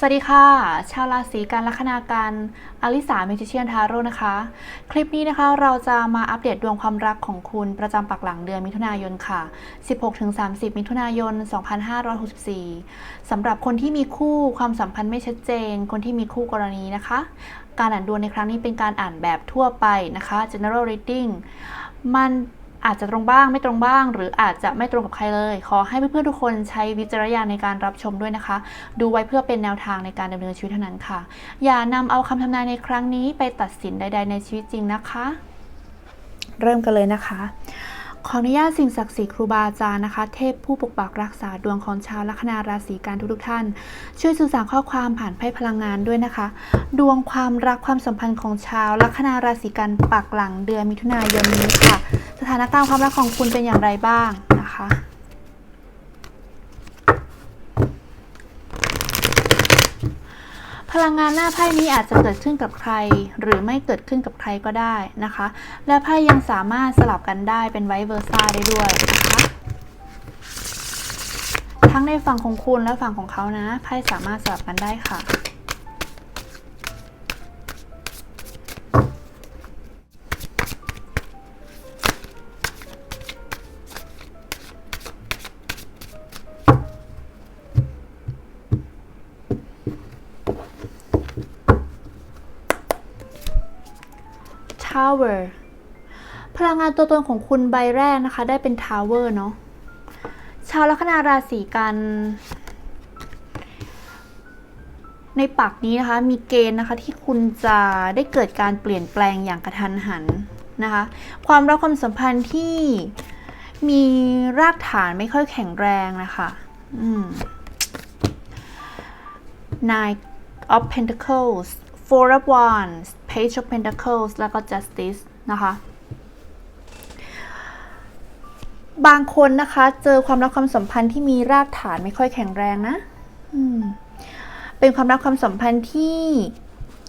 สวัสดีค่ะ ชาวราศีกันลัคนาการอลิสาเมจิเชียนทาโร่นะคะ คลิปนี้นะคะเราจะมาอัปเดตดวงความรักของคุณประจำปักหลังเดือนมิถุนายนค่ะ 16-30 มิถุนายน 2564 สำหรับคนที่มีคู่ความสัมพันธ์ไม่ชัดเจน คนที่มีคู่กรณีนะคะ การอ่านดวงในครั้งนี้เป็นการอ่านแบบทั่วไปนะคะ general reading มัน อาจจะตรงบ้างไม่ตรงบ้าง หรืออาจจะไม่ตรงกับใครเลย ขอให้เพื่อนๆทุกคนใช้วิจารณญาณในการรับชมด้วยนะคะ ดูไว้เพื่อเป็นแนวทางในการดำเนินชีวิตเท่านั้นค่ะ อย่านำเอาคำทำนายในครั้งนี้ไปตัดสินใด ๆ ในชีวิตจริงนะคะ เริ่มกันเลยนะคะ ขออนุญาตสิ่งศักดิ์สิทธิ์ครูบาอาจารย์นะคะ เทพผู้ปกปักรักษาดวงของชาวลัคนาราศีกันทุกๆท่าน ช่วยสื่อสารข้อความผ่านไพ่พลังงานด้วยนะคะ ดวงความรักความสัมพันธ์ของชาวลัคนาราศีกันปักหลังเดือนมิถุนายนนี้ค่ะ สถานการณ์ความรักของคุณเป็นอย่างไรบ้างนะคะพลังงานหน้าไพ่นี้อาจจะเกิดขึ้นกับใคร หรือไม่เกิดขึ้นกับใครก็ได้นะคะ และไพ่ยังสามารถสลับกันได้เป็นไวเวอร์ซ่าได้ด้วยนะคะทั้งในฝั่งของคุณและฝั่งของเขานะไพ่สามารถสลับกันได้ค่ะ Tower พลังงานตัวตนของคุณใบแรกนะคะ ได้เป็น Tower เนาะชาวลัคนาราศีกัน ในปักนี้นะคะ มีเกณฑ์นะคะที่คุณจะได้เกิดการเปลี่ยนแปลงอย่างกระทันหันนะคะ ความรักความสัมพันธ์ที่มีรากฐานไม่ค่อยแข็งแรงนะคะอืม Nine of Pentacles Four of Wands Page of Pentacles แล้วก็ Justice นะคะบางคนนะคะ เจอความรักความสัมพันธ์ที่มีรากฐานไม่ค่อยแข็งแรงนะเป็นความรักความสัมพันธ์ที่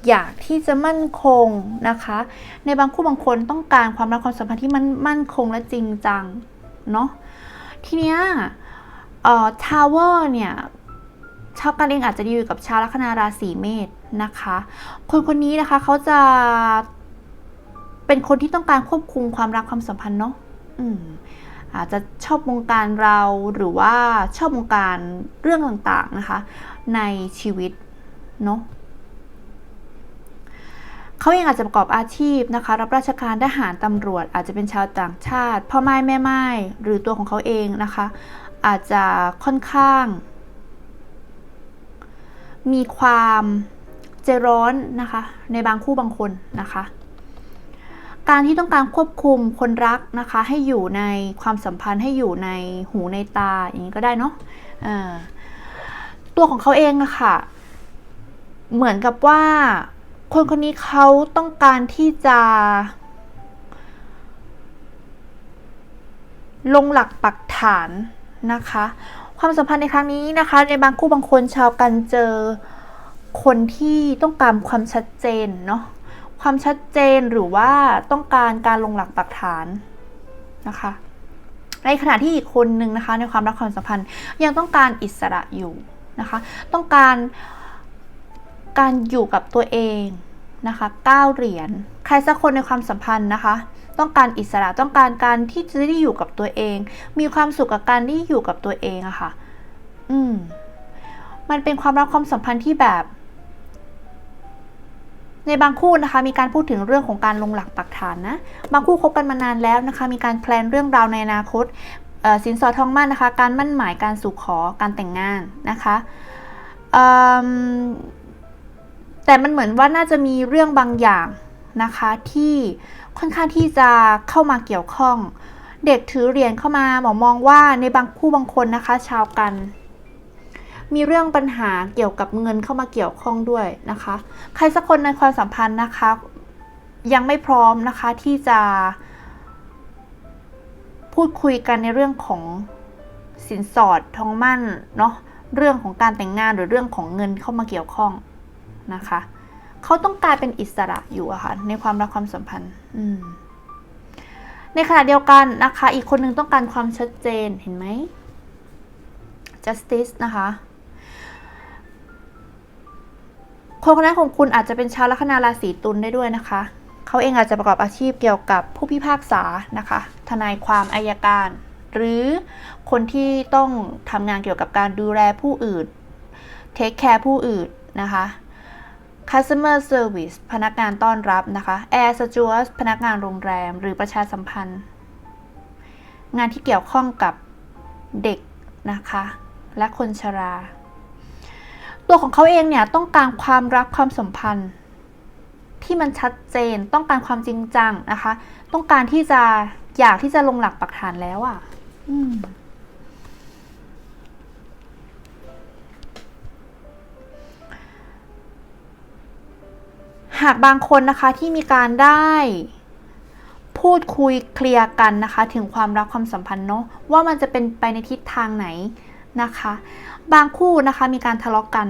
อยากที่จะมั่นคงนะคะ ในบางคู่บางคนต้องการความรักความสัมพันธ์ที่มันมั่นคงและจริงจังเนาะทีเนี้ยเอ่อทาวเวอร์เนี่ย ชาวกันเองอาจจะดีอยู่กับชาวลัคนาราศีเมษนะคะ คนคนนี้นะคะเขาจะเป็นคนที่ต้องการควบคุมความรักความสัมพันธ์เนาะอืมอาจจะชอบวงการเราหรือว่าชอบวงการเรื่องต่างๆนะคะ ในชีวิตเนาะเขาเองอาจจะประกอบอาชีพนะคะ รับราชการทหารตำรวจ อาจจะเป็นชาวต่างชาติพ่อไม้แม่ไม้หรือตัวของเขาเองนะคะ อาจจะค่อนข้าง มีความใจร้อนนะคะ ในบางคู่บางคนนะคะ การที่ต้องการควบคุมคนรักนะคะ ให้อยู่ในความสัมพันธ์ให้อยู่ในหูในตาอย่างนี้ก็ได้เนาะตัวของเขาเองอะค่ะ เหมือนกับว่าคนคนนี้เขาต้องการที่จะ ลงหลักปักฐานนะคะ ความสัมพันธ์ในครั้งนี้นะคะ ในบางคู่บางคนชาวกันเจอคนที่ต้องการความชัดเจนเนาะความชัดเจนหรือว่าต้องการการลงหลักปักฐานนะคะ ในขณะที่อีกคนนึงนะคะ ในความรักความสัมพันธ์ยังต้องการอิสระอยู่นะคะ ต้องการการอยู่กับตัวเองนะคะก้าวเหรียญใครสักคนในความสัมพันธ์นะคะ ต้องการอิสระต้องการการที่จะได้อยู่กับตัวเอง มีความสุขกับการที่อยู่กับตัวเองอะค่ะ อืม มันเป็นความรักความสัมพันธ์ที่แบบ ในบางคู่นะคะ มีการพูดถึงเรื่องของการลงหลักปักฐานนะ บางคู่คบกันมานานแล้วนะคะ มีการแพลนเรื่องราวในอนาคตสินสอดทองมั่นนะคะ การมั่นหมายการสู่ขอการแต่งงานนะคะแต่มันเหมือนว่าน่าจะมีเรื่องบางอย่าง นะคะที่ค่อนข้างที่จะเข้ามาเกี่ยวข้อง เด็กถือเหรียญเข้ามาหมอมองว่าในบางคู่บางคนนะคะ ชาวกัน มีเรื่องปัญหาเกี่ยวกับเงินเข้ามาเกี่ยวข้องด้วยนะคะ ใครสักคนในความสัมพันธ์นะคะ ยังไม่พร้อมนะคะที่จะพูดคุยกันในเรื่องของสินสอดทองมั่นเนาะเรื่องของการแต่งงานหรือเรื่องของเงินเข้ามาเกี่ยวข้องนะคะ เขาต้องการเป็นอิสระอยู่อะค่ะในความรักความสัมพันธ์อืมในขณะเดียวกันนะคะ อีกคนหนึ่งต้องการความชัดเจนเห็นไหม justice นะคะคนคนนั้นของคุณอาจจะเป็นชาวลัคนาราศีตุลได้ด้วยนะคะ เขาเองอาจจะประกอบอาชีพเกี่ยวกับผู้พิพากษานะคะ ทนายความอายการ หรือคนที่ต้องทำงานเกี่ยวกับการดูแลผู้อื่น เทคแคร์ผู้อื่นนะคะ customer service พนักงานต้อนรับนะคะ air steward พนักงานโรงแรม หรือประชาสัมพันธ์ งานที่เกี่ยวข้องกับเด็กนะคะ และคนชรา ตัวของเขาเองเนี่ยต้องการความรักความสัมพันธ์ ที่มันชัดเจนต้องการความจริงจังนะคะ ต้องการที่จะอยากที่จะลงหลักปักฐานแล้วอะ่ะ อืม หากบางคนนะคะที่มีการได้พูดคุยเคลียร์กันนะคะ ถึงความรักความสัมพันธ์เนาะว่ามันจะเป็นไปในทิศทางไหนนะคะ บางคู่นะคะมีการทะเลาะกัน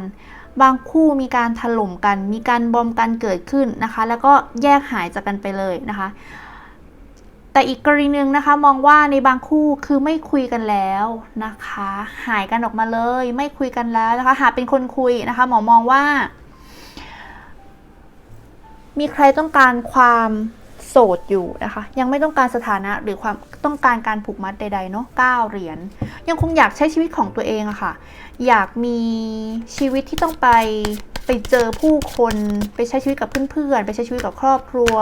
บางคู่มีการถล่มกัน มีการบอมกันเกิดขึ้นนะคะ แล้วก็แยกหายจากกันไปเลยนะคะ แต่อีกกรณีหนึ่งนะคะมองว่าในบางคู่คือไม่คุยกันแล้วนะคะ หายกันออกมาเลย ไม่คุยกันแล้วนะคะ หากเป็นคนคุยนะคะ หมอมองว่า มีใครต้องการความโสดอยู่นะคะ ยังไม่ต้องการสถานะหรือความต้องการการผูกมัดใดๆเนาะเก้าเหรียญยังคงอยากใช้ชีวิตของตัวเองอะค่ะ อยากมีชีวิตที่ต้องไปไปเจอผู้คนไปใช้ชีวิตกับเพื่อนๆ ไปใช้ชีวิตกับครอบครัว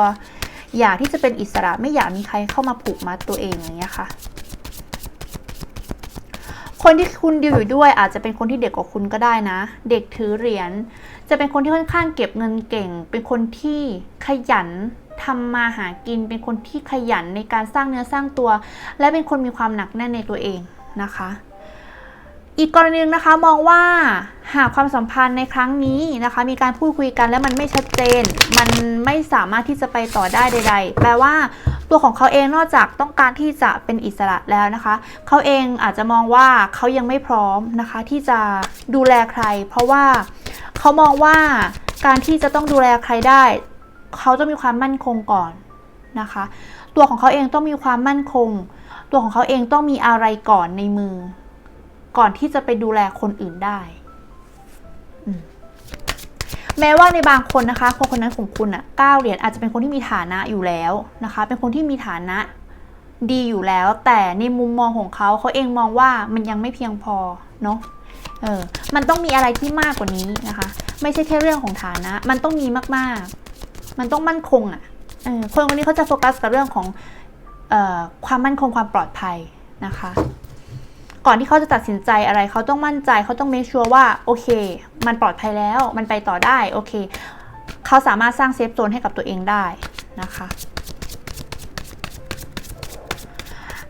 อยากที่จะเป็นอิสระไม่อยากมีใครเข้ามาผูกมัดตัวเองอย่างเงี้ยค่ะ คนที่คุณดีลอยู่ด้วยอาจจะเป็นคนที่เด็กกว่าคุณก็ได้นะ เด็กถือเหรียญ จะเป็นคนที่ค่อนข้างเก็บเงินเก่ง เป็นคนที่ขยันทำมาหากิน เป็นคนที่ขยันในการสร้างเนื้อสร้างตัว และเป็นคนมีความหนักแน่นในตัวเองนะคะ อีกกรณีหนึงนะคะมองว่าหากความสัมพันธ์ในครั้งนี้นะคะ มีการพูดคุยกันและมันไม่ชัดเจน มันไม่สามารถที่จะไปต่อได้ใด ๆ แปลว่า ตัวของเขาเองนอกจากต้องการที่จะเป็นอิสระแล้วนะคะ เขาเองอาจจะมองว่าเขายังไม่พร้อมนะคะที่จะดูแลใคร เพราะว่าเขามองว่าการที่จะต้องดูแลใครได้ เขาต้องมีความมั่นคงก่อนนะคะ ตัวของเขาเองต้องมีความมั่นคง ตัวของเขาเองต้องมีอะไรก่อนในมือ ก่อนที่จะไปดูแลคนอื่นได้ แม้ว่าในบางคนนะคะคนคนนั้นของคุณอะเก้าเหรียญอาจจะเป็นคนที่มีฐานะอยู่แล้วนะคะ เป็นคนที่มีฐานะดีอยู่แล้ว แต่ในมุมมองของเขาเขาเองมองว่ามันยังไม่เพียงพอเนาะเออมันต้องมีอะไรที่มากกว่านี้นะคะ ไม่ใช่แค่เรื่องของฐานะ มันต้องมีมากๆ มันต้องมั่นคงอะเออคนคนนี้เขาจะโฟกัสกับเรื่องของออความมั่นคงความปลอดภัยนะคะ ก่อนที่เขาจะตัดสินใจอะไรเขาต้องมั่นใจเขาต้องเมคชัวร์ว่าโอเค มันปลอดภัยแล้วมันไปต่อได้โอเคเขาสามารถสร้างเซฟโซนให้กับตัวเองได้นะคะ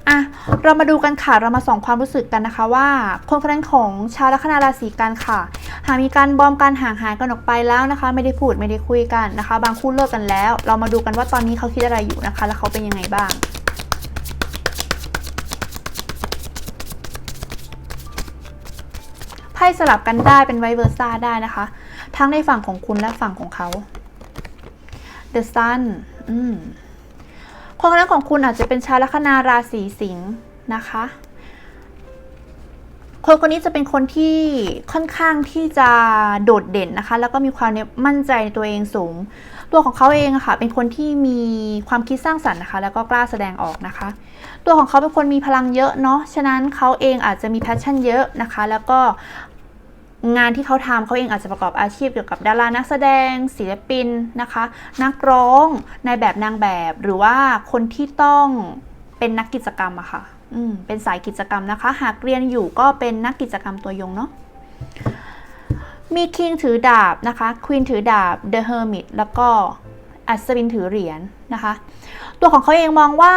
อะเรามาดูกันค่ะ เรามาส่องความรู้สึกกันนะคะว่า คนคนนั้นของชาวลัคนาราศีกันค่ะ หากมีการบอมการห่างหายกันออกไปแล้วนะคะ ไม่ได้พูดไม่ได้คุยกันนะคะ บางคู่เลิกกันแล้ว เรามาดูกันว่าตอนนี้เขาคิดอะไรอยู่นะคะ แล้วเขาเป็นยังไงบ้าง ไพ่สลับกันได้เป็นไวเวอร์ซ่าได้นะคะ ทั้งในฝั่งของคุณและฝั่งของเขา The Sun อืมคนคนนั้นของคุณอาจจะเป็นชาวลัคนาราศีสิงห์นะคะ คนคนนี้จะเป็นคนที่ค่อนข้างที่จะโดดเด่นนะคะ แล้วก็มีความมั่นใจในตัวเองสูง ตัวของเขาเองอะค่ะ เป็นคนที่มีความคิดสร้างสรรค์นะคะ แล้วก็กล้าแสดงออกนะคะ ตัวของเขาเป็นคนมีพลังเยอะเนาะ ฉะนั้นเขาเองอาจจะมีแพชชั่นเยอะนะคะ แล้วก็ งานที่เขาทำเขาเองอาจจะประกอบอาชีพเกี่ยวกับดารานักแสดง ศิลปินนะคะ นักร้องในายแบบนางแบบหรือว่าคนที่ต้องเป็นนักกิจกรรมอะค่ะอืมเป็นสายกิจกรรมนะคะ หากเรียนอยู่ก็เป็นนักกิจกรรมตัวยงเนาะมีคิงถือดาบนะคะควีนถือดาบ The Hermit แล้วก็อัศวินถือเหรียญนะคะ ตัวของเขาเองมองว่า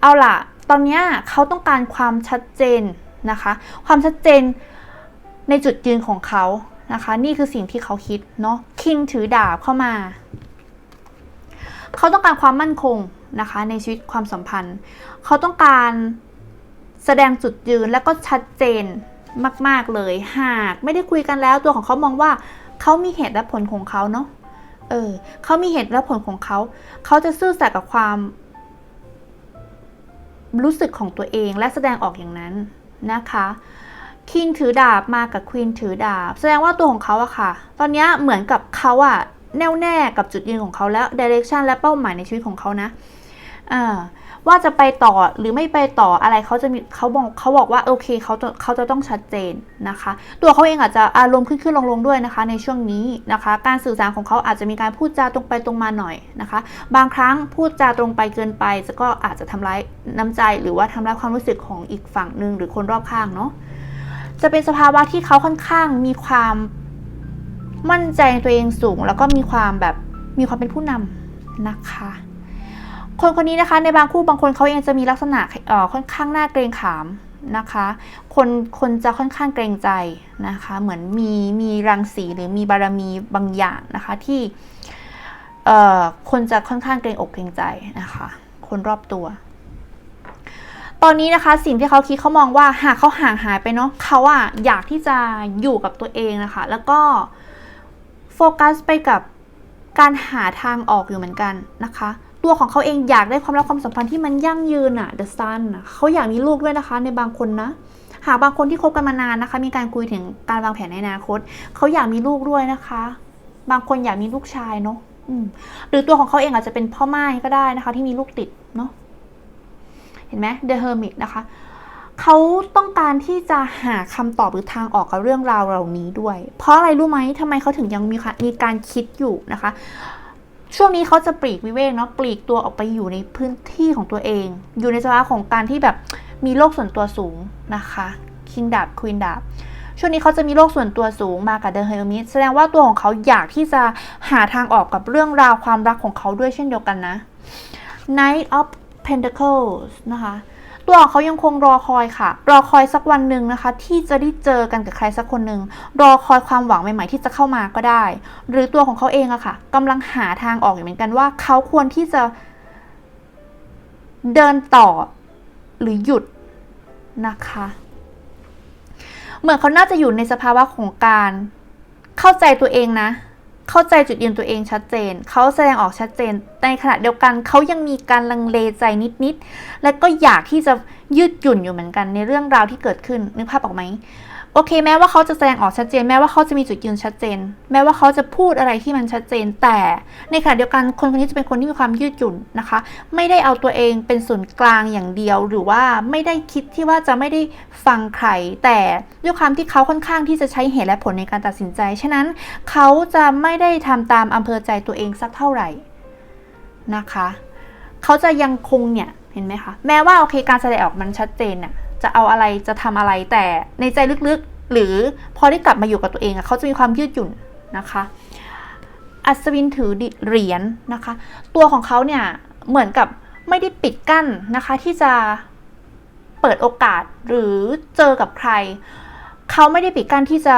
เอาล่ะ ตอนนี้เขาต้องการความชัดเจนนะคะ ความชัดเจน ในจุดยืนของเขานะคะ นี่คือสิ่งที่เขาคิดเนาะคิงถือดาบเข้ามา เขาต้องการความมั่นคงนะคะ ในชีวิตความสัมพันธ์ เขาต้องการแสดงจุดยืนและก็ชัดเจนมาก ๆ เลย หากไม่ได้คุยกันแล้วตัวของเขามองว่าเขามีเหตุและผลของเขาเนาะเออเขามีเหตุและผลของเขา เขาจะซื่อสัตย์กับความ รู้สึกของตัวเองและแสดงออกอย่างนั้นนะคะ คิงถือดาบมากับควีนถือดาบ แสดงว่าตัวของเขาอะค่ะ ตอนนี้เหมือนกับเขาอะแน่วแน่กับจุดยืนของเขาแล้วดิเรกชันและเป้าหมายในชีวิตของเขานะว่าจะไปต่อหรือไม่ไปต่ออะไรเขาจะมีเขาบอกเขาบอกว่าโอเคเขาจะเขาจะต้องชัดเจนนะคะ ตัวเขาเองอาจจะอารมณ์ขึ้นขึ้นลงลงด้วยนะคะ ในช่วงนี้นะคะ การสื่อสารของเขาอาจจะมีการพูดจาตรงไปตรงมาหน่อยนะคะ บางครั้งพูดจาตรงไปเกินไปจะก็อาจจะทำร้ายน้ำใจหรือว่าทำร้ายความรู้สึกของอีกฝั่งหนึ่งหรือคนรอบข้างเนาะ จะเป็นสภาวะที่เขาค่อนข้างมีความมั่นใจในตัวเองสูง แล้วก็มีความแบบมีความเป็นผู้นำนะคะ คนคนนี้นะคะในบางคู่บางคนเขาเองจะมีลักษณะเอ่อค่อนข้างน่าเกรงขามนะคะ คนคนจะค่อนข้างเกรงใจนะคะ เหมือนมีมีรังสีหรือมีบารมีบางอย่างนะคะที่เอ่อคนจะค่อนข้างเกรงอกเกรงใจนะคะ คนรอบตัว ตอนนี้นะคะสิ่งที่เขาคิดเขามองว่าหากเขาห่างหายไปเนาะเขาอะอยากที่จะอยู่กับตัวเองนะคะ แล้วก็โฟกัสไปกับการหาทางออกอยู่เหมือนกันนะคะ ตัวของเขาเองอยากได้ความรักความสัมพันธ์ที่มันยั่งยืนอะ The Sun อะเขาอยากมีลูกด้วยนะคะในบางคนนะ หากบางคนที่คบกันมานานนะคะ มีการคุยถึงการวางแผนในอนาคตเขาอยากมีลูกด้วยนะคะ บางคนอยากมีลูกชายเนาะหรือตัวของเขาเองอาจจะเป็นพ่อไม้ก็ได้นะคะ ที่มีลูกติดเนาะ เห็นไหม The Hermit นะคะเขาต้องการที่จะหาคำตอบหรือทางออกกับเรื่องราวเหล่านี้ด้วย เพราะอะไรรู้ไหมทำไมเขาถึงยังมีมีการคิดอยู่นะคะ ช่วงนี้เขาจะปลีกวิเวกเนาะปลีกตัวออกไปอยู่ในพื้นที่ของตัวเอง อยู่ในสภาวะของการที่แบบมีโลกส่วนตัวสูงนะคะคิงดาบควีนดาบช่วงนี้เขาจะมีโลกส่วนตัวสูงมากับเดอะเฮลมิสแสดงว่าตัวของเขาอยากที่จะหาทางออกกับเรื่องราวความรักของเขาด้วยเช่นเดียวกันนะ Knight of Pentacles นะคะ ตัวของเขายังคงรอคอยค่ะ รอคอยสักวันหนึ่งนะคะ ที่จะได้เจอกันกับใครสักคนหนึ่ง รอคอยความหวังใหม่ๆที่จะเข้ามาก็ได้ หรือตัวของเขาเองอะค่ะกำลังหาทางออกอยู่เหมือนกันว่า เขาควรที่จะเดินต่อหรือหยุดนะคะ เหมือนเขาน่าจะอยู่ในสภาวะของการเข้าใจตัวเองนะ เข้าใจจุดยืนตัวเองชัดเจน เขาแสดงออกชัดเจน ในขณะเดียวกันเขายังมีการลังเลใจนิดๆ และก็อยากที่จะยืดหยุ่นอยู่เหมือนกันในเรื่องราวที่เกิดขึ้นนึกภาพออกไหม โอเค แม้ว่าเขาจะแสดงออกชัดเจน แม้ว่าเขาจะมีจุดยืนชัดเจน แม้ว่าเขาจะพูดอะไรที่มันชัดเจน แต่ในขณะเดียวกันคนคนนี้จะเป็นคนที่มีความยืดหยุ่นนะคะ ไม่ได้เอาตัวเองเป็นศูนย์กลางอย่างเดียว หรือว่าไม่ได้คิดที่ว่าจะไม่ได้ฟังใคร แต่ด้วยความที่เขาค่อนข้างที่จะใช้เหตุและผลในการตัดสินใจ ฉะนั้นเขาจะไม่ได้ทำตามอำเภอใจตัวเองสักเท่าไหร่นะคะ เขาจะยังคงเนี่ยเห็นไหมคะ แม้ว่าโอเคการแสดงออกมันชัดเจนน่ะ จะเอาอะไรจะทำอะไรแต่ในใจลึกๆ หรือพอได้กลับมาอยู่กับตัวเองอะเขาจะมีความยืดหยุ่นนะคะ อัศวินถือเหรียญนะคะ ตัวของเขาเนี่ยเหมือนกับไม่ได้ปิดกั้นนะคะ ที่จะเปิดโอกาสหรือเจอกับใคร เขาไม่ได้ปิดกั้นที่จะ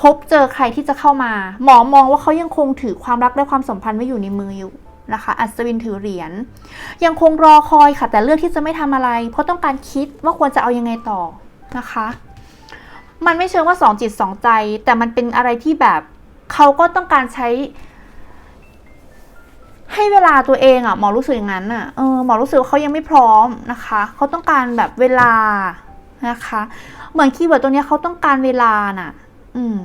พบเจอใครที่จะเข้ามา หมอมองว่าเขายังคงถือความรักและความสัมพันธ์ไว้อยู่ในมืออยู่ นะคะ อัศวินถือเหรียญยังคงรอคอยค่ะ แต่เลือกที่จะไม่ทำอะไร เพราะต้องการคิดว่าควรจะเอายังไงต่อนะคะ มันไม่เชิงว่าสองจิตสองใจ แต่มันเป็นอะไรที่แบบเขาก็ต้องการใช้ ให้เวลาตัวเองอะ่ะหมอรู้สึกอย่างนั้นอะ่ะเออหมอรู้สึกว่าเขายังไม่พร้อมนะคะเขาต้องการแบบเวลานะคะ เหมือนคีย์เวิร์ดตัวนี้เขาต้องการเวลาน่ะ อืม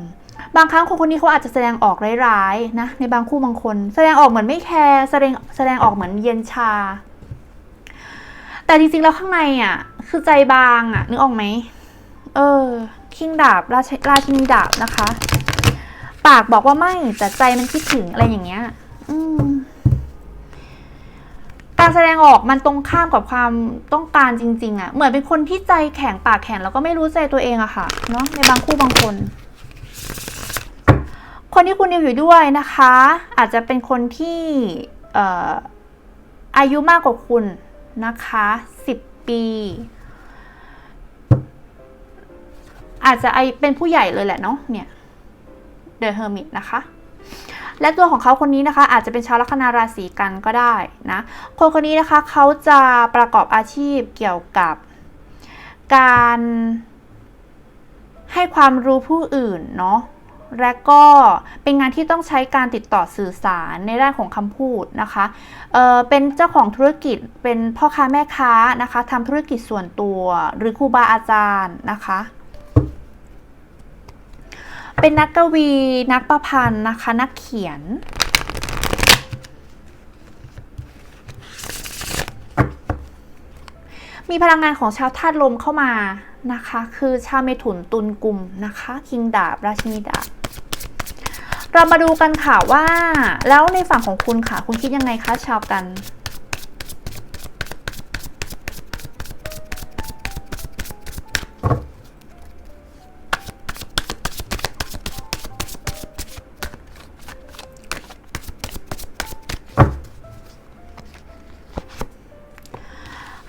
บางครั้งคนคนนี้เขาอาจจะแสดงออกร้ายๆนะในบางคู่บางคน แสดงออกเหมือนไม่แคร์แสดงแสดงออกเหมือนเย็นชา แต่จริงๆแล้วข้างในอะ คือใจบางอะนึกออกไหมเออคิงดาบราชราชินีดาบนะคะ ปากบอกว่าไม่แต่ใจมันคิดถึงอะไรอย่างเงี้ย อืมการแสดงออกมันตรงข้ามกับความต้องการจริง ๆอะ่ะ เหมือนเป็นคนที่ใจแข็งปากแข็งแล้วก็ไม่รู้ใจตัวเองอะค่ะ เนาะในบางคู่บางคน คนที่คุณนิวอยู่ด้วยนะคะ อาจจะเป็นคนที่ออายุมากกว่าคุณนะคะสิบปี อาจจะไอเป็นผู้ใหญ่เลยแหละเนาะเนี่ย The Hermit นะคะ และตัวของเขาคนนี้นะคะ อาจจะเป็นชาวลัคนาราศีกันก็ได้นะคนคนนี้นะคะเขาจะประกอบอาชีพเกี่ยวกับการให้ความรู้ผู้อื่นเนาะ และก็เป็นงานที่ต้องใช้การติดต่อสื่อสารในด้านของคำพูดนะคะเเป็นเจ้าของธุรกิจเป็นพ่อค้าแม่ค้านะคะทำธุรกิจส่วนตัว หรือครูบาอาจารย์นะคะ เป็นนักกวีนักประพันธ์นะคะนักเขียนมีพลังงานของชาวธาตุลมเข้ามานะคะ คือชาวเมถุนตุลกลุ่มนะคะ คิงดาบ ราชินีดาบ เรามาดูกันค่ะว่า แล้วในฝั่งของคุณค่ะ คุณคิดยังไงคะชาวกัน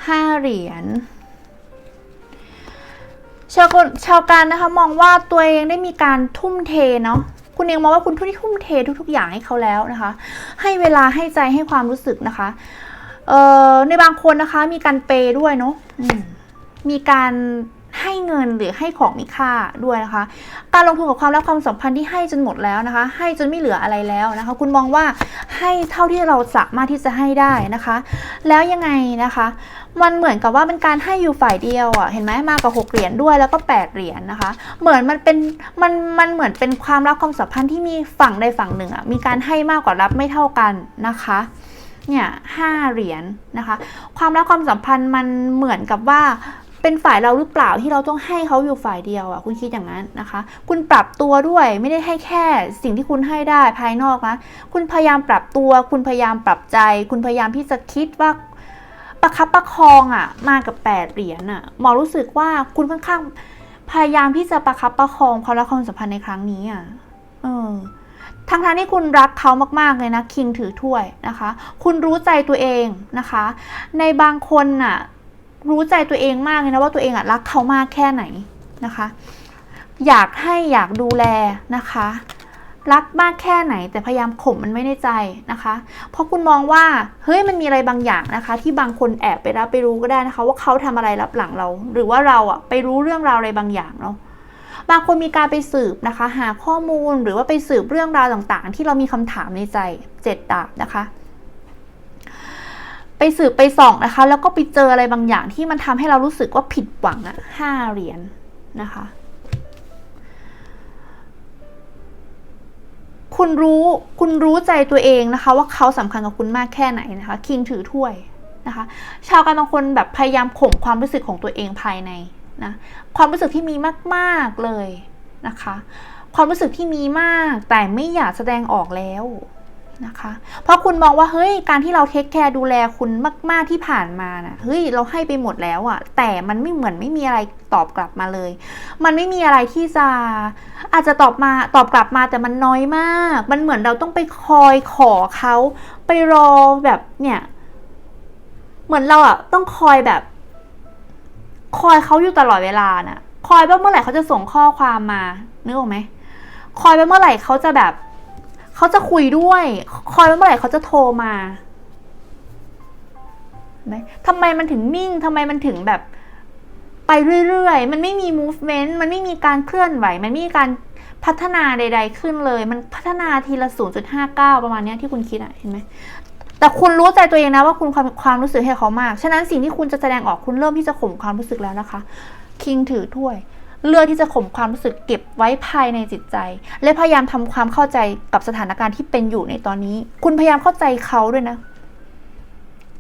ห้าเหรียญชาวกชาวการนะคะมองว่าตัวเองได้มีการทุ่มเทเนาะ คุณเองมองว่าคุณทุ่มเททุก ๆ อย่างให้เขาแล้วนะคะ ให้เวลาให้ใจให้ความรู้สึกนะคะเอ่อในบางคนนะคะมีการเปย์ด้วยเนาะมมีการ เงินหรือให้ของมีค่าด้วยนะคะ การลงทุนกับความรักความสัมพันธ์ที่ให้จนหมดแล้วนะคะ ให้จนไม่เหลืออะไรแล้วนะคะ คุณมองว่าให้เท่าที่เราสามารถที่จะให้ได้นะคะ แล้วยังไงนะคะ มันเหมือนกับว่าเป็นการให้อยู่ฝ่ายเดียวอะเห็นไหมมากับ6เหรียญด้วยแล้วก็8เหรียญนะคะ เหมือนมันเป็นมันมันเหมือนเป็นความรักความสัมพันธ์ที่มีฝั่งใดฝั่งหนึ่งอะมีการให้มากกว่ารับไม่เท่ากันนะคะเนี่ยห้าเหรียญนะคะ ความรักความสัมพันธ์มันเหมือนกับว่า เป็นฝ่ายเราหรือเปล่าที่เราต้องให้เขาอยู่ฝ่ายเดียวอะคุณคิดอย่างนั้นนะคะ คุณปรับตัวด้วยไม่ได้ให้แค่สิ่งที่คุณให้ได้ภายนอกนะคุณพยายามปรับตัว คุณพยายามปรับใจ คุณพยายามที่จะคิดว่าประคับประคองอะมากับแปดเหรียญอะหมอรู้สึกว่าคุณค่อนข้างพยายามที่จะประคับประคองความรักความสัมพันธ์ในครั้งนี้อะเออทั้งทางที่คุณรักเขามากๆเลยนะคิงถือถ้วยนะคะ คุณรู้ใจตัวเองนะคะ ในบางคนน่ะ รู้ใจตัวเองมากเลยนะว่าตัวเองอะรักเขามากแค่ไหนนะคะ อยากให้อยากดูแลนะคะ รักมากแค่ไหน แต่พยายามข่มมันไม่ในใจนะคะ เพราะคุณมองว่าเฮ้ยมันมีอะไรบางอย่างนะคะ ที่บางคนแอบไปรับไปรู้ก็ได้นะคะ ว่าเขาทำอะไรรับหลังเรา หรือว่าเราอะไปรู้เรื่องราวอะไรบางอย่างเนาะบางคนมีการไปสืบนะคะ หาข้อมูลหรือว่าไปสืบเรื่องราวต่างๆ ที่เรามีคำถามในใจเจ็ดดาบนะคะ ไปสืบไปส่องนะคะ แล้วก็ไปเจออะไรบางอย่างที่มันทำให้เรารู้สึกว่าผิดหวังอะห้าเหรียญนะคะ คุณรู้คุณรู้ใจตัวเองนะคะ ว่าเขาสำคัญกับคุณมากแค่ไหนนะคะ คิงถือถ้วยนะคะ ชาวการบางคนแบบพยายามข่มความรู้สึกของตัวเองภายในนะความรู้สึกที่มีมากๆเลยนะคะ ความรู้สึกที่มีมากแต่ไม่อยากแสดงออกแล้ว นะคะ เพราะคุณมองว่าเฮ้ยการที่เราเทคแคร์ดูแลคุณมาก ๆที่ผ่านมานะ่ะเฮ้ยเราให้ไปหมดแล้วอะ่ะแต่มันไม่เหมือนไม่มีอะไรตอบกลับมาเลย มันไม่มีอะไรที่จะอาจจะตอบมาตอบกลับมาแต่มันน้อยมาก มันเหมือนเราต้องไปคอยขอเขาไปรอแบบเนี่ยเหมือนเราอะต้องคอยแบบ คอยเขาอยู่ตลอดเวลาน่ะ คอยว่าเมื่อไหร่เขาจะส่งข้อความมานึกออกไหมคอยว่าเมื่อไหร่เขาจะแบบ เขาจะคุยด้วย คอยเมื่อไหร่เขาจะโทรมาไหมทำไมมันถึงนิ่งทำไมมันถึงแบบไปเรื่อยๆ มันไม่มี movement มันไม่มีการเคลื่อนไหว มันไม่มีการพัฒนาใด ๆ ขึ้นเลย มันพัฒนาทีละ 0.59 ประมาณเนี้ยที่คุณคิดอะเห็นไหม แต่คุณรู้ใจตัวเองนะว่าคุณความความรู้สึกให้เขามาก ฉะนั้นสิ่งที่คุณจะแสดงออกคุณเริ่มที่จะข่มความรู้สึกแล้วนะคะ คิงถือถ้วย เลือกที่จะข่มความรู้สึกเก็บไว้ภายในจิตใจ และพยายามทำความเข้าใจกับสถานการณ์ที่เป็นอยู่ในตอนนี้ คุณพยายามเข้าใจเขาด้วยนะ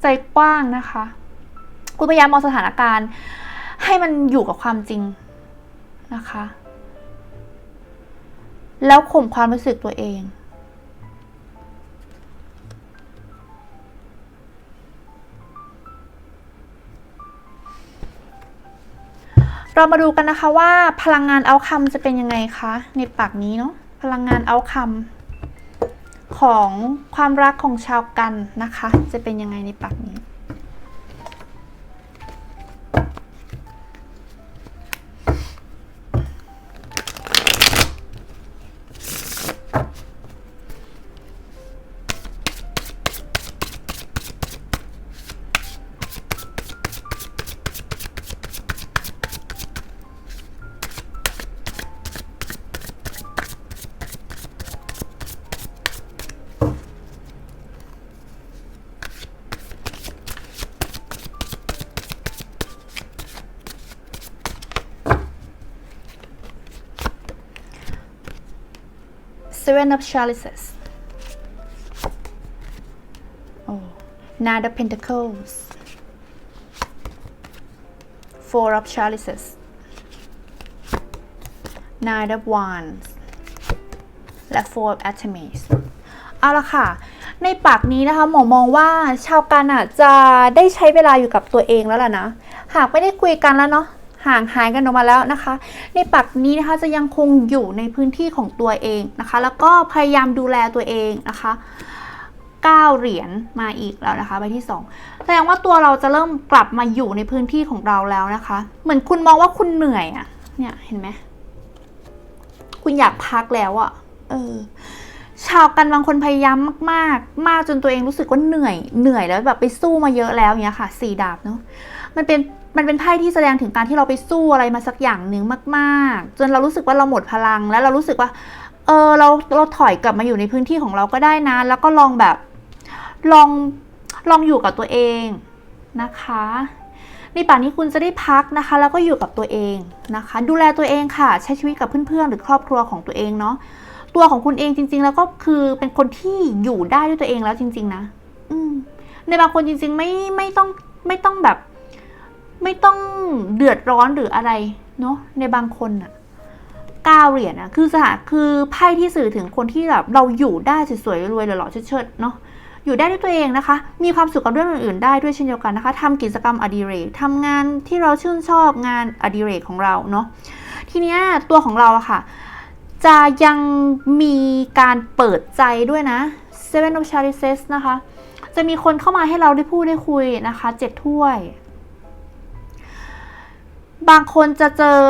ใจกว้างนะคะ คุณพยายามมองสถานการณ์ ให้มันอยู่กับความจริงนะคะ แล้วข่มความรู้สึกตัวเอง เรามาดูกันนะคะว่าพลังงานเอาคำจะเป็นยังไงคะในปากนี้เนาะพลังงานเอาคำของความรักของชาวกันนะคะ จะเป็นยังไงในปากนี้ seven of chalices oh nine of pentacles four of chalices nine of wands และ four of atemes เอาละค่ะ ในปากนี้นะคะ หมอมองว่าชาวกันอะจะได้ใช้เวลาอยู่กับตัวเองแล้วล่ะนะ หากไม่ได้คุยกันแล้วเนาะ ห่างหายกันออกมาแล้วนะคะ ในปากนี้นะคะจะยังคงอยู่ในพื้นที่ของตัวเองนะคะ แล้วก็พยายามดูแลตัวเองนะคะ9เหรียญมาอีกแล้วนะคะใบที่2แสดงว่าตัวเราจะเริ่มกลับมาอยู่ในพื้นที่ของเราแล้วนะคะ เหมือนคุณมองว่าคุณเหนื่อยอะเนี่ยเห็นไหมคุณอยากพักแล้วอะเออชาวกันบางคนพยายามมากๆ มากจนตัวเองรู้สึกว่าเหนื่อย เหนื่อยแล้วแบบไปสู้มาเยอะแล้วเนี้ยค่ะสี่ดาบเนาะมันเป็น มันเป็นไพ่ที่แสดงถึงการที่เราไปสู้อะไรมาสักอย่างหนึ่งมาก ๆ จนเรารู้สึกว่าเราหมดพลัง แล้วเรารู้สึกว่า เออเราเราถอยกลับมาอยู่ในพื้นที่ของเราก็ได้นะ แล้วก็ลองแบบลองลองอยู่กับตัวเองนะคะในป่านนี้คุณจะได้พักนะคะ แล้วก็อยู่กับตัวเองนะคะ ดูแลตัวเองค่ะ ใช้ชีวิตกับเพื่อนๆ หรือครอบครัวของตัวเองเนาะตัวของคุณเองจริง ๆ แล้วก็คือเป็นคนที่อยู่ได้ด้วยตัวเองแล้วจริง ๆ นะ อืมในบางคนจริง ๆ ไม่ไม่ต้องไม่ต้องแบบ ไม่ต้องเดือดร้อนหรืออะไรเนาะในบางคนอะเก้าเหรียญอะคือสถาคือไพ่ที่สื่อถึงคนที่แบบเราอยู่ได้สวยๆรวยๆหล่อๆเชิดๆเนาะอยู่ได้ด้วยตัวเองนะคะ มีความสุขกับเรื่องอื่นๆได้ด้วยเช่นเดียวกันนะคะทำกิจกรรมอดิเรกทำงานที่เราชื่นชอบงานอดิเรกของเราเนาะ ทีเนี้ยตัวของเราอะค่ะ จะยังมีการเปิดใจด้วยนะ Seven of Chalices นะคะ จะมีคนเข้ามาให้เราได้พูดได้คุยนะคะเจ็ดถ้วย บางคนจะเจอ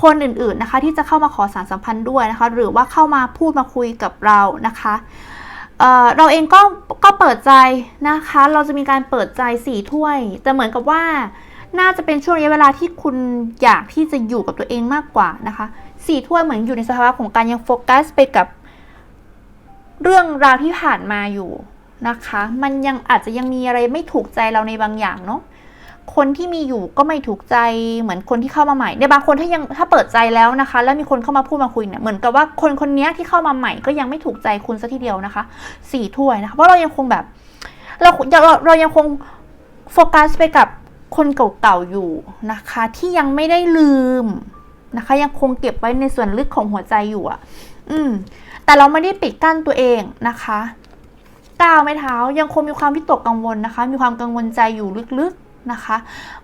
คนอื่นๆนะคะ ที่จะเข้ามาขอสารสัมพันธ์ด้วยนะคะ หรือว่าเข้ามาพูดมาคุยกับเรานะคะเเราเองก็ก็เปิดใจนะคะ เราจะมีการเปิดใจสี่ถ้วย แต่เหมือนกับว่าน่าจะเป็นช่วงระยะเวลาที่คุณอยากที่จะอยู่กับตัวเองมากกว่านะคะสี่ถ้วยเหมือนอยู่ในสภาวะของการยังโฟกัสไปกับเรื่องราวที่ผ่านมาอยู่นะคะ มันยังอาจจะยังมีอะไรไม่ถูกใจเราในบางอย่างเนาะ คนที่มีอยู่ก็ไม่ถูกใจเหมือนคนที่เข้ามาใหม่ในบางคนถ้ายังถ้าเปิดใจแล้วนะคะ แล้วมีคนเข้ามาพูดมาคุยเนี่ยเหมือนกับว่าคนคนนี้ที่เข้ามาใหม่ก็ยังไม่ถูกใจคุณซะทีเดียวนะคะสี่ถ้วยนะคะเพราะเรายังคงแบบ เราเราเรายังคงโฟกัสไปกับคนเก่าๆอยู่นะคะ ที่ยังไม่ได้ลืมนะคะ ยังคงเก็บไว้ในส่วนลึกของหัวใจอยู่อะ อืม แต่เราไม่ได้ปิดกั้นตัวเองนะคะก้าวไม่เท้ายังคงมีความวิตกกังวลนะคะ มีความกังวลใจอยู่ลึก นะคะ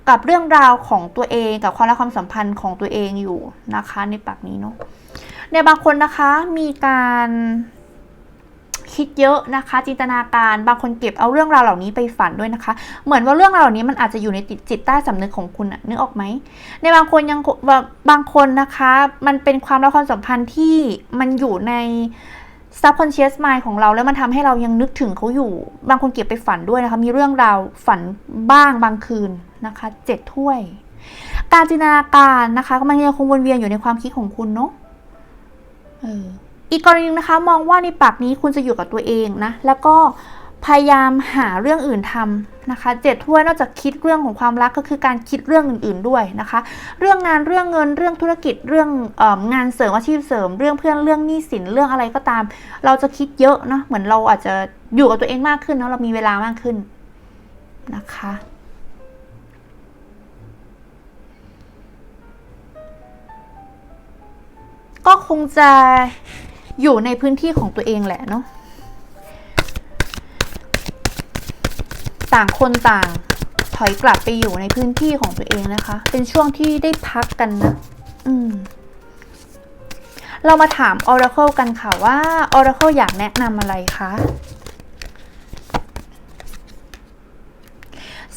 กับเรื่องราวของตัวเองกับความรักความสัมพันธ์ของตัวเองอยู่นะคะ ในปากนี้เนาะในบางคนนะคะมีการคิดเยอะนะคะ จินตนาการบางคนเก็บเอาเรื่องราวเหล่านี้ไปฝันด้วยนะคะ เหมือนว่าเรื่องราวเหล่านี้มันอาจจะอยู่ในจิตจิตใต้สำนึกของคุณอะนึกออกไหมในบางคนยังบางคนนะคะ มันเป็นความรักความสัมพันธ์ที่มันอยู่ใน subconscious mind ของเราแล้วมันทำให้เรายังนึกถึงเขาอยู่ บางคนเก็บไปฝันด้วยนะคะ มีเรื่องราวฝันบ้างบางคืนนะคะเจ็ดถ้วย การจินตนาการนะคะมันยังคงวนเวียนอยู่ในความคิดของคุณเนาะอออีกกรณีนึงนะคะ มองว่าในปากนี้คุณจะอยู่กับตัวเองนะ แล้วก็ พยายามหาเรื่องอื่นทำนะคะเจ็ดถ้วยนอกจากคิดเรื่องของความรักก็คือการคิดเรื่องอื่น ๆด้วยนะคะ เรื่องงานเรื่องเงินเรื่องธุรกิจเรื่องอองานเสริมอาชีพเสริม เรื่องเพื่อนเรื่องหนี้สินเรื่องอะไรก็ตาม เราจะคิดเยอะเนาะเหมือนเราอาจจะอยู่กับตัวเองมากขึ้นเนาะเรามีเวลามากขึ้นนะคะก็คงจะอยู่ในพื้นที่ของตัวเองแหละเนาะ ต่างคนต่างถอยกลับไปอยู่ในพื้นที่ของตัวเองนะคะ เป็นช่วงที่ได้พักกันนะ อืม เรามาถาม Oracle กันค่ะว่า Oracle อยากแนะนำอะไรคะ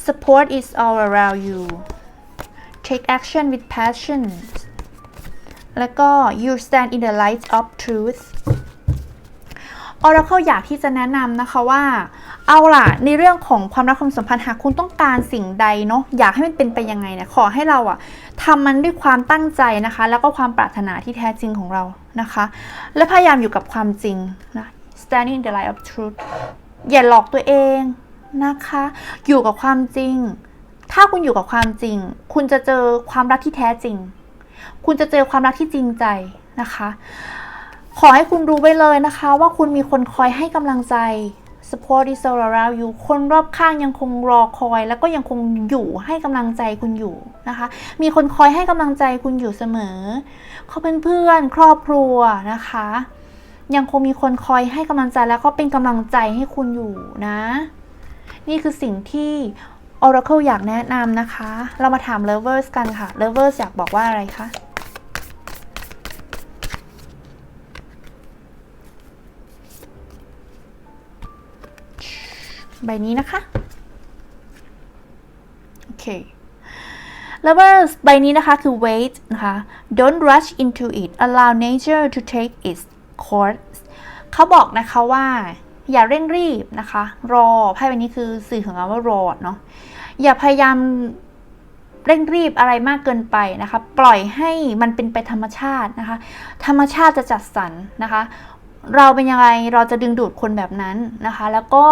Support is all around you Take action with passion แล้วก็ you stand in the light of truth Oracle อยากที่จะแนะนำนะคะว่า เอาล่ะ ในเรื่องของความรักความสัมพันธ์หากคุณต้องการสิ่งใดเนาะอยากให้มันเป็นไปยังไงเนี่ยขอให้เราอะทำมันด้วยความตั้งใจนะคะ แล้วก็ความปรารถนาที่แท้จริงของเรานะคะ และพยายามอยู่กับความจริงนะ standing in the light of truth อย่าหลอกตัวเองนะคะ อยู่กับความจริง ถ้าคุณอยู่กับความจริง คุณจะเจอความรักที่แท้จริง คุณจะเจอความรักที่จริงใจนะคะ ขอให้คุณรู้ไว้เลยนะคะ ว่าคุณมีคนคอยให้กำลังใจ support is all around you คนรอบข้างยังคงรอคอย แล้วก็ยังคงอยู่ให้กำลังใจคุณอยู่นะคะ มีคนคอยให้กำลังใจคุณอยู่เสมอเขาเป็นเพื่อนครอบครัวนะคะ ยังคงมีคนคอยให้กำลังใจแล้วก็เป็นกำลังใจให้คุณอยู่นะ นี่คือสิ่งที่ Oracle อยากแนะนำนะคะ เรามาถาม Lovers กันค่ะ Lovers อยากบอกว่าอะไรคะ ใบนี้นะคะ โอเค Lovers ใบนี้นะคะคือ wait นะคะ don't rush into it allow nature to take its course เขาบอกนะคะว่า อย่าเร่งรีบนะคะ รอไพ่ใบนี้คือสื่อถึงคำว่ารอเนาะอย่าพยายามเร่งรีบอะไรมากเกินไปนะคะ ปล่อยให้มันเป็นไปธรรมชาตินะคะ ธรรมชาติจะจัดสรรนะคะ เราเป็นยังไงเราจะดึงดูดคนแบบนั้นนะคะ แล้วก็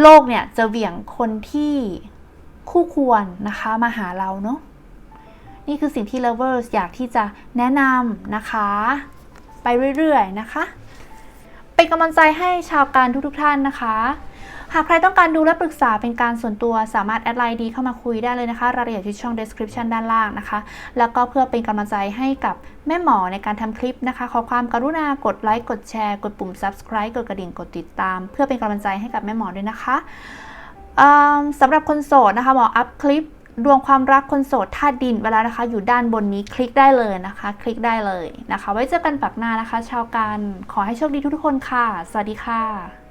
โลกเนี่ยจะเหวี่ยงคนที่คู่ควรนะคะมาหาเราเนาะนี่คือสิ่งที่ lovers อยากที่จะแนะนำนะคะ ไปเรื่อยๆนะคะ เป็นกำลังใจให้ชาวการทุกๆทท่านนะคะ หากใครต้องการดูและปรึกษาเป็นการส่วนตัวสามารถแอดไลน์ดีเข้ามาคุยได้เลยนะคะรายละเอียดที่ช่อง description ด้านล่างนะคะ แล้วก็เพื่อเป็นกำลังใจให้กับแม่หมอในการทำคลิปนะคะ ขอความกรุณากดไลค์กดแชร์กดปุ่ม subscribe กดกระดิ่งกดติดตาม เพื่อเป็นกำลังใจให้กับแม่หมอด้วยนะคะสำหรับคนโสดนะคะหมออัพคลิปดวงความรักคนโสดธาตุดินเวลานะคะ อยู่ด้านบนนี้คลิกได้เลยนะคะ คลิกได้เลยนะคะ ไว้เจอกันปักหน้านะคะ ชาวกันขอให้โชคดีทุกๆคนค่ะ สวัสดีค่ะ